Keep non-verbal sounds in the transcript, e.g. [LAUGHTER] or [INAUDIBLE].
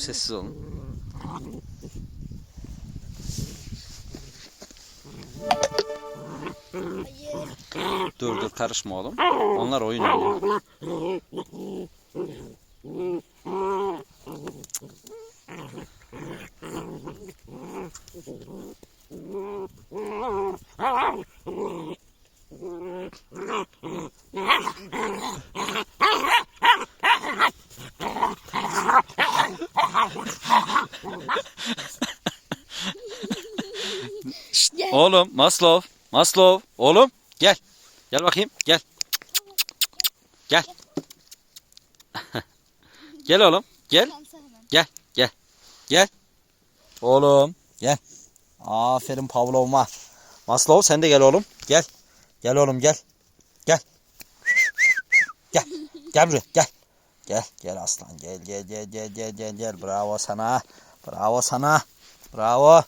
sessiz olun. Dur dur karışma oğlum. Onlar oyun oynuyor. Şşt, oğlum Maslov. Maslov. Oğlum gel. Gel bakayım gel. Gel. [LAUGHS] gel oğlum. Gel. Gel. Gel. Gel. Oğlum gel. Aferin Pavlov'ma. Maslov sen de gel oğlum. Gel. Gel oğlum gel. Gel. Gel. Gel buraya gel. Gel gel aslan gel gel gel gel gel gel gel bravo sana. Bravo sana. Bravo.